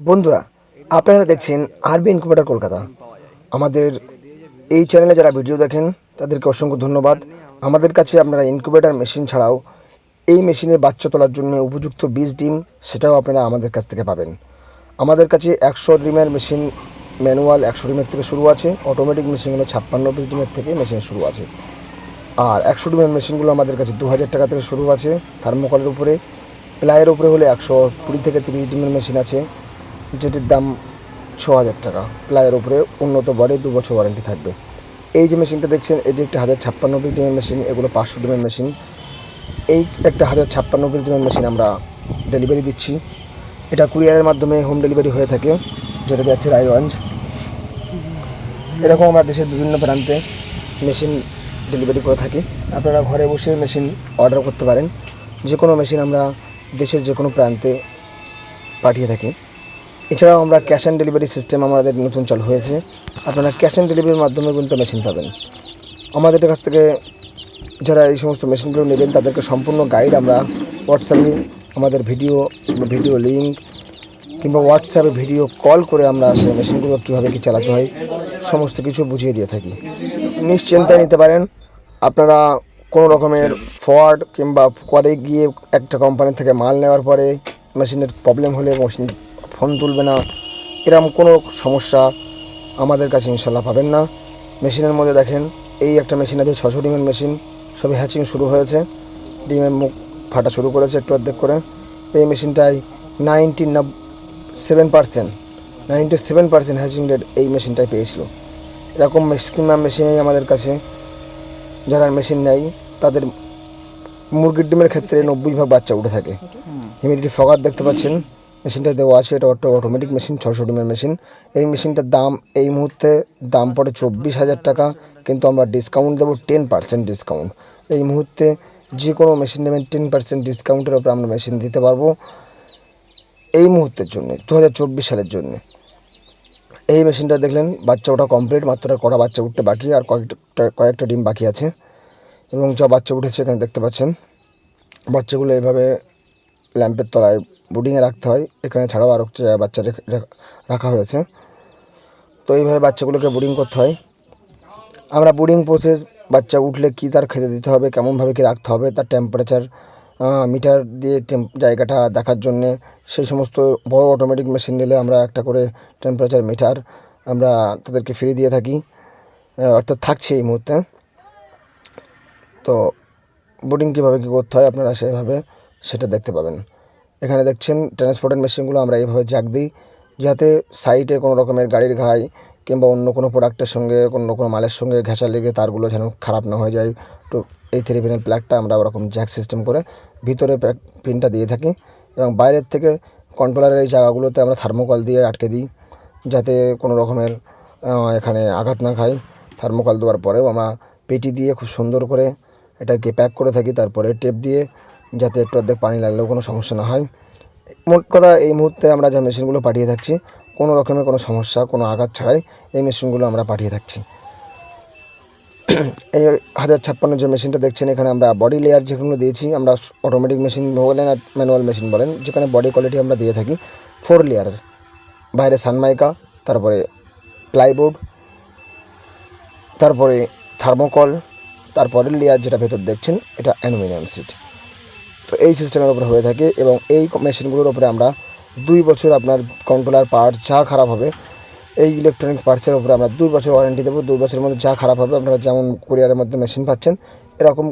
বন্ধুরা, আপনারা দেখছেন আরবি ইনকুবেটার কলকাতা। আমাদের এই চ্যানেলে যারা ভিডিও দেখেন, তাদেরকে অসংখ্য ধন্যবাদ। আমাদের কাছে আপনারা ইনকুবেটার মেশিন ছাড়াও এই মেশিনে বাচ্চা তোলার জন্য উপযুক্ত বীজ, ডিম, সেটাও আপনারা আমাদের কাছ থেকে পাবেন। আমাদের কাছে একশো ডিমের মেশিন ম্যানুয়াল একশো ডিমের থেকে শুরু আছে। অটোমেটিক মেশিনগুলো ছাপ্পান্ন পিস ডিমের থেকে মেশিন শুরু আছে। আর একশো ডিমের মেশিনগুলো আমাদের কাছে দু হাজার টাকা থেকে শুরু আছে। থার্মোকলের উপরে প্লাইয়ের উপরে হলে একশো কুড়ি থেকে তিরিশ ডিমের মেশিন আছে। যেটির দাম ছ হাজার টাকা। প্লাইয়ের উপরে উন্নত বডি, দু বছর ওয়ারেন্টি থাকবে। এই যে মেশিনটা দেখছেন, এটি একটি হাজার ছাপ্পান্ন পিস ডিমের মেশিন, এগুলো পাঁচশো ডিমের মেশিন। এই একটা হাজার ছাপ্পান্ন পিস ডিমের মেশিন আমরা ডেলিভারি দিচ্ছি। এটা কুরিয়ারের মাধ্যমে হোম ডেলিভারি হয়ে থাকে, যেটা যাচ্ছে রায়গঞ্জ। এরকম আমরা দেশের বিভিন্ন প্রান্তে মেশিন ডেলিভারি করে থাকি। আপনারা ঘরে বসে মেশিন অর্ডার করতে পারেন। যে কোনো মেশিন আমরা দেশের যে কোনো প্রান্তে পাঠিয়ে থাকি। এছাড়াও আমরা ক্যাশ অন ডেলিভারি সিস্টেম আমাদের নতুন চালু হয়েছে। আপনারা ক্যাশ অন ডেলিভারির মাধ্যমে কিন্তু মেশিন পাবেন। আমাদের কাছ থেকে যারা এই সমস্ত মেশিনগুলো নেবেন, তাদেরকে সম্পূর্ণ গাইড আমরা হোয়াটসঅ্যাপে আমাদের ভিডিও ভিডিও লিঙ্ক কিংবা হোয়াটসঅ্যাপে ভিডিও কল করে আমরা সেই মেশিনগুলো কীভাবে কী চালাতে হয়, সমস্ত কিছু বুঝিয়ে দিয়ে থাকি। নিশ্চিন্তায় নিতে পারেন। আপনারা কোনো রকমের ফ্রড কিংবা পরে গিয়ে একটা কোম্পানি থেকে মাল নেওয়ার পরে মেশিনের প্রবলেম হলে মেশিন ফোন তুলবে না। এরকম কোনো সমস্যা আমাদের কাছে ইনশাল্লাহ পাবেন না। মেশিনের মধ্যে দেখেন এই একটা মেশিন আছে ছশো ডিমের মেশিন। সবে হ্যাচিং শুরু হয়েছে। ডিমের মুখ ফাটা শুরু করেছে একটু অর্ধেক করে। এই মেশিনটায় ninety seven percent ninety seven percent hatching rate এই মেশিনটায় পেয়েছিল। এরকম ম্যাক্সিমাম মেশিনেই আমাদের কাছে যারা মেশিন নেয় তাদের মুরগির ডিমের ক্ষেত্রে নব্বই ভাগ বাচ্চা উঠে থাকে। হিউমিডিটি ফগার দেখতে পাচ্ছেন। মেশিনটা দেওয়া আছে, এটা একটা অটোমেটিক মেশিন ছশো রুমের মেশিন এই মেশিনটার দাম এই মুহূর্তে, দাম পড়ে চব্বিশ হাজার টাকা, কিন্তু আমরা ডিসকাউন্ট দেবো টেন পার্সেন্ট ডিসকাউন্ট এই মুহূর্তে যে কোনো মেশিন নেবেন টেন পার্সেন্ট ডিসকাউন্টের ওপর আমরা মেশিন দিতে পারব এই মুহূর্তের জন্য দু হাজার চব্বিশ সালের জন্য। এই মেশিনটা দেখলেন, বাচ্চা ওটা কমপ্লিট মাত্র কটা বাচ্চা উঠতে বাকি, আর কয়েকটা কয়েকটা ডিম বাকি আছে। এবং যা বাচ্চা উঠেছে এখানে দেখতে পাচ্ছেন, বাচ্চাগুলো এইভাবে ল্যাম্পের তলায় বুডিংয়ে রাখতে হয়। এখানে ছাড়াও আরও বাচ্চা রেখে- হয়েছে। তো এইভাবে বাচ্চাগুলোকে বুডিং করতে হয়। আমরা বুডিং প্রসেস বাচ্চা উঠলে কী তার খেতে দিতে হবে, কেমনভাবে কী রাখতে হবে, তার টেম্পারেচার মিটার দিয়ে জায়গাটা দেখার জন্যে সেই সমস্ত বড় অটোমেটিক মেশিন নিলে আমরা একটা করে টেম্পারেচার মিটার আমরা তাদেরকে ফ্রি দিয়ে থাকি। অর্থাৎ থাকছে এই মুহূর্তে। তো বোর্ডিং কীভাবে কী করতে হয় আপনারা সেভাবে সেটা দেখতে পাবেন। এখানে দেখছেন ট্রান্সপোর্টের মেশিনগুলো আমরা এইভাবে জাগ দিই, যাতে সাইডে কোনো রকমের গাড়ির ঘাই কিংবা অন্য কোনো প্রোডাক্টের সঙ্গে, অন্য কোনো মালের সঙ্গে ঘেঁষা লেগে তারগুলো যেন খারাপ না হয়ে যায়। তো এই থ্রি পিনের প্লাগটা আমরা ওরকম জ্যাক সিস্টেম করে ভিতরে পিনটা দিয়ে থাকি এবং বাইরের থেকে কন্ট্রোলারের এই জায়গাগুলোতে আমরা থার্মোকল দিয়ে আটকে দিই, যাতে কোনো রকমের এখানে আঘাত না খায়। থার্মোকল দেওয়ার পরেও আমরা পেটি দিয়ে খুব সুন্দর করে এটাকে প্যাক করে থাকি, তারপরে টেপ দিয়ে যাতে একটু অর্ধেক পানি লাগলেও কোনো সমস্যা না হয়। মোট কথা এই মুহূর্তে আমরা যে মেশিনগুলো পাঠিয়ে থাকছি, কোনো রকমের কোনো সমস্যা, কোনো আঘাত ছাড়াই এই মেশিনগুলো আমরা পাঠিয়ে থাকছি। এই হাজার ছাপ্পান্ন যে মেশিনটা দেখছেন, এখানে আমরা বডি লেয়ার যেগুলো দিয়েছি, আমরা অটোমেটিক মেশিন বলেন আর ম্যানুয়াল মেশিন বলেন, যেখানে বডি কোয়ালিটি আমরা দিয়ে থাকি ফোর লেয়ারের বাইরে সানমাইকা তারপরে প্লাইবোর্ড তারপরে থার্মোকল তারপরে লেয়ার যেটা ভেতর দেখছেন, এটা অ্যালুমিনিয়াম সিট তো এই সিস্টেমের উপরে হয়ে থাকে এবং এই মেশিনগুলোর উপরে আমরা দুই বছর আপনার কন্ট্রোলার পার্টস যা খারাপ হবে, এই ইলেকট্রনিক্স পার্টসের উপরে আমরা দুই বছর ওয়ারেন্টি দেবো, দুই বছরের মধ্যে যা খারাপ হবে আপনারা যেমন কুরিয়ারের মধ্যে মেশিন পাচ্ছেন, এরকম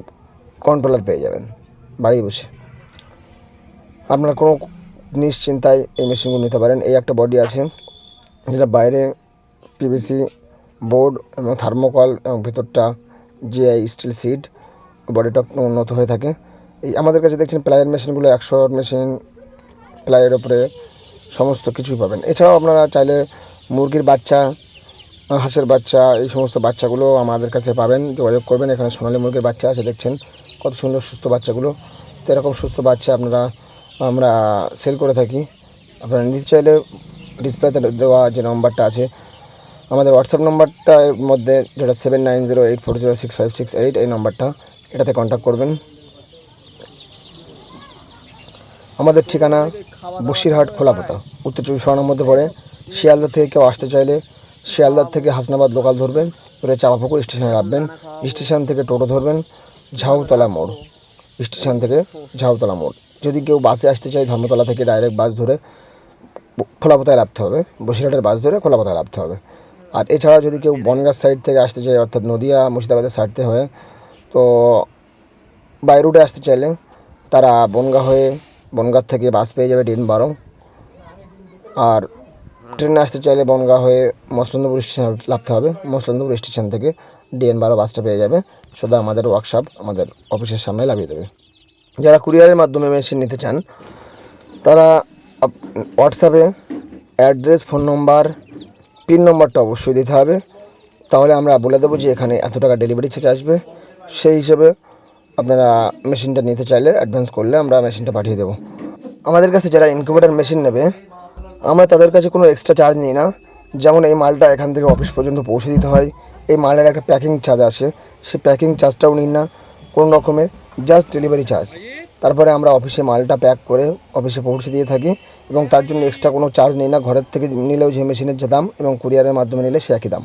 কন্ট্রোলার পেয়ে যাবেন, বাড়ি বসে। আপনারা কোনো নিশ্চিন্তায় এই মেশিনগুলো নিতে পারেন। এই একটা বডি আছে, যেটা বাইরে পিভিসি বোর্ড এবং থার্মোকল এবং ভিতরটা জিআই স্টিল সিড বডিটা উন্নত হয়ে থাকে। এই আমাদের কাছে দেখছেন প্লাইয়ের মেশিনগুলো একশো মেশিন প্লাইয়ের ওপরে সমস্ত কিছুই পাবেন। এছাড়াও আপনারা চাইলে মুরগির বাচ্চা হাঁসের বাচ্চা, এই সমস্ত বাচ্চাগুলো আমাদের কাছে পাবেন, যোগাযোগ করবেন। এখানে সোনালী মুরগির বাচ্চা আছে, দেখছেন। কত সুন্দর, সুস্থ বাচ্চাগুলো। তো এরকম সুস্থ বাচ্চা আপনারা, আমরা সেল করে থাকি। আপনারা নিতে চাইলে ডিসপ্লেতে দেওয়া যে নম্বরটা আছে, আমাদের হোয়াটসঅ্যাপ নম্বরটার মধ্যে যেটা seven nine zero eight four zero six five six eight এই নম্বরটা এটাতে কন্ট্যাক্ট করবেন। আমাদের ঠিকানা বসিরহাট খোলাপাতা। উত্তর চব্বিশ পরগনার মধ্যে পড়ে। শিয়ালদা থেকে কেউ আসতে চাইলে শিয়ালদার থেকে হাসনাবাদ লোকাল ধরবেন। ধরে চাপাপুকুর স্টেশনে নামবেন স্টেশন থেকে টোটো ধরবেন। ঝাউতলা মোড়। স্টেশন থেকে ঝাউতলা মোড়। যদি কেউ বাসে আসতে চায়, ধর্মতলা থেকে ডাইরেক্ট বাস ধরে খোলাপাতায় নামতে হবে। বসিরহাটের বাস ধরে খোলাপাতায় নামতে হবে। আর এছাড়া যদি কেউ বনগাঁ সাইড থেকে আসতে চায়, অর্থাৎ নদিয়া, মুর্শিদাবাদের সাইড থেকে হয়ে, তো বাই রুটে আসতে চাইলে তারা বনগা হয়ে বনগাঁ থেকে বাস পেয়ে যাবে ডিএন বারো। আর ট্রেনে আসতে চাইলে বনগাঁ হয়ে মসলন্দপুর স্টেশন লাভতে হবে। মসলন্দপুর স্টেশন থেকে ডিএন বারো বাসটা পেয়ে যাবে। শুধু আমাদের ওয়ার্কশপ আমাদের অফিসের সামনে লাগিয়ে দেবে। যারা কুরিয়ারের মাধ্যমে মেশিন নিতে চান, তারা হোয়াটসঅ্যাপে অ্যাড্রেস ফোন নম্বর পিন নম্বরটা অবশ্যই দিতে হবে। তাহলে আমরা বলে দেবো যে এখানে এত টাকা ডেলিভারি চার্জ আসবে। সেই হিসেবে আপনারা মেশিনটা নিতে চাইলে অ্যাডভান্স করলে আমরা মেশিনটা পাঠিয়ে দেবো। আমাদের কাছে যারা ইনকিউবেটার মেশিন নেবে, আমরা তাদের কাছে কোনো এক্সট্রা চার্জ নিই না। যেমন এই মালটা এখান থেকে অফিস পর্যন্ত পৌঁছে দিতে হয়। এই মালের একটা প্যাকিং চার্জ আছে সে প্যাকিং চার্জটাও নিন না। কোনো রকমের জাস্ট ডেলিভারি চার্জ তারপরে আমরা অফিসে মালটা প্যাক করে অফিসে পৌঁছে দিয়ে থাকি এবং তার জন্য এক্সট্রা কোনো চার্জ নিই না। ঘরের থেকে নিলেও যে মেশিনের যে দাম এবং কুরিয়ারের মাধ্যমে নিলে সে একই দাম।